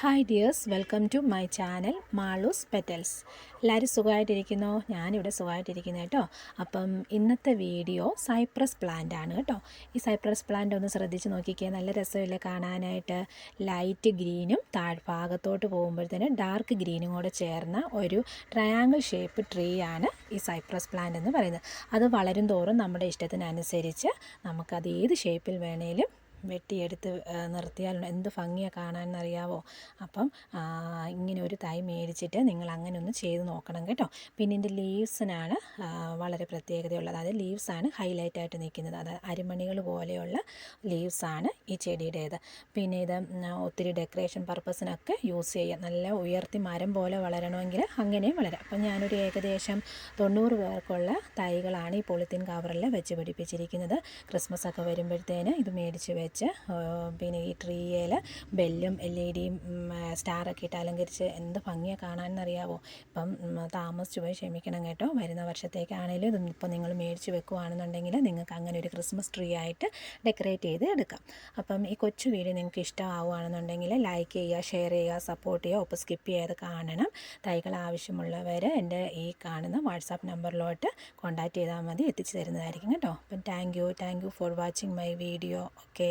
Hi dears welcome to my channel Maloos petals എല്ലാവരും സുഖമായിട്ടിരിക്കുന്നോ? ഞാനിവിടെ സുഖമായിട്ടിരിക്കുന്നത് കേട്ടോ. അപ്പം ഇന്നത്തെ വീഡിയോ സൈപ്രസ് പ്ലാന്റ് ആണ് കേട്ടോ. ഈ സൈപ്രസ് പ്ലാന്റ് ഒന്ന് ശ്രദ്ധിച്ച് നോക്കിക്കേ. നല്ല രസമില്ല കാണാനായിട്ട്? ലൈറ്റ് ഗ്രീനും താഴ്ഭാഗത്തോട്ട് പോകുമ്പോഴത്തേന് ഡാർക്ക് ഗ്രീനും കൂടെ ചേർന്ന ഒരു ട്രയാങ്കിൾ ഷേപ്പ് ട്രീ ആണ് ഈ സൈപ്രസ് പ്ലാന്റ് എന്ന് പറയുന്നത്. അത് വളരും തോറും നമ്മുടെ ഇഷ്ടത്തിനനുസരിച്ച് നമുക്കത് ഏത് ഷേപ്പിൽ വേണേലും വെട്ടിയെടുത്ത് നിർത്തിയാൽ എന്ത് ഭംഗിയാണ് കാണാനെന്നറിയാവോ? അപ്പം ഇങ്ങനെ ഒരു തൈ മേടിച്ചിട്ട് നിങ്ങൾ അങ്ങനെ ഒന്ന് ചെയ്ത് നോക്കണം കേട്ടോ. പിന്നെ ഇതിന്റെ ലീവ്സിനാണ് വളരെ പ്രത്യേകതയുള്ളത്. അതായത് ലീവ്സാണ് ഹൈലൈറ്റ് ആയിട്ട് നിൽക്കുന്നത്. അത് അരിമണികൾ പോലെയുള്ള ലീവ്സാണ് ഈ ചെടിയുടേത്. പിന്നെ ഇത് ഒത്തിരി ഡെക്കറേഷൻ പർപ്പസിനൊക്കെ യൂസ് ചെയ്യാം നല്ല ഉയർത്തി മരം പോലെ വളരണമെങ്കിൽ അങ്ങനെയും വളരാം. അപ്പം ഞാനൊരു ഏകദേശം തൊണ്ണൂറ് പേർക്കുള്ള തൈകളാണ് ഈ പോളിത്തീൻ കവറിൽ വെച്ച് പിടിപ്പിച്ചിരിക്കുന്നത്. ക്രിസ്മസ് ഒക്കെ വരുമ്പോഴത്തേന് ഇത് മേടിച്ച് വെച്ച് ആ, പിന്നെ ഈ ട്രീയിൽ ബെല്ലും എൽ ഇ ഡിയും സ്റ്റാറൊക്കെ ഇട്ട് അലങ്കരിച്ച് എന്ത് ഭംഗിയാണ് കാണാനെന്നറിയാവോ? ഇപ്പം താമസിച്ചു പോയി ക്ഷമിക്കണം കേട്ടോ. വരുന്ന വർഷത്തേക്കാണേലും ഇത് നിങ്ങൾ മേടിച്ച് വെക്കുവാണെന്നുണ്ടെങ്കിൽ നിങ്ങൾക്ക് അങ്ങനെ ഒരു ക്രിസ്മസ് ട്രീ ആയിട്ട് ഡെക്കറേറ്റ് ചെയ്ത് എടുക്കാം. അപ്പം ഈ കൊച്ചു വീഡിയോ നിങ്ങൾക്ക് ഇഷ്ടമാവുകയാണെന്നുണ്ടെങ്കിൽ ലൈക്ക് ചെയ്യുക ഷെയർ ചെയ്യുക സപ്പോർട്ട് ചെയ്യുക ഒപ്പം സ്കിപ്പ് ചെയ്യാതെ കാണണം. തൈകൾ ആവശ്യമുള്ളവർ എന്റെ ഈ കാണുന്ന വാട്സാപ്പ് നമ്പറിലോട്ട് കോൺടാക്ട് ചെയ്താൽ മതി എത്തിച്ചു തരുന്നതായിരിക്കും കേട്ടോ. അപ്പം thank you thank you for watching my video okay